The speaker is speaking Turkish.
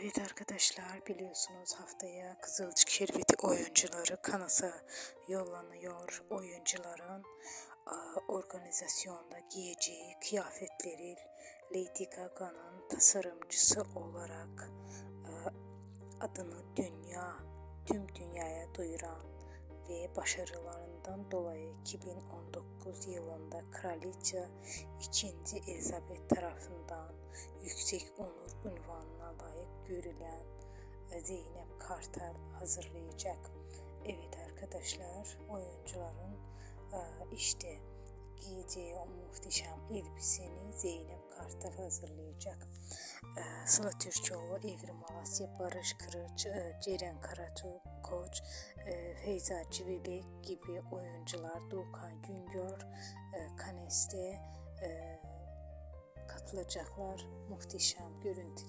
Evet arkadaşlar biliyorsunuz haftaya Kızılcık Şerbeti oyuncuları Kanas'a yollanıyor. Oyuncuların organizasyonda giyeceği kıyafetleri Lady Gaga'nın tasarımcısı olarak adını dünya, tüm dünyaya duyuran ve başarılarından dolayı 2019 yılında Kraliçe 2. Elizabeth tarafından yüksek onur unvanına layık görülen Zeynep Kartal hazırlayacak. Evet arkadaşlar oyuncuların e, işte giyeceği o muhteşem elbiseni Zeynep Kartal hazırlayacak. E, Sıla Türkoğlu, Evrim Malasya, Barış Kırıç, e, Ceren Karatukoç, e, Feyza Civelek gibi oyuncular Doğukan Güngör, Kanes'te katılacaklar. Muhteşem görüntüleri.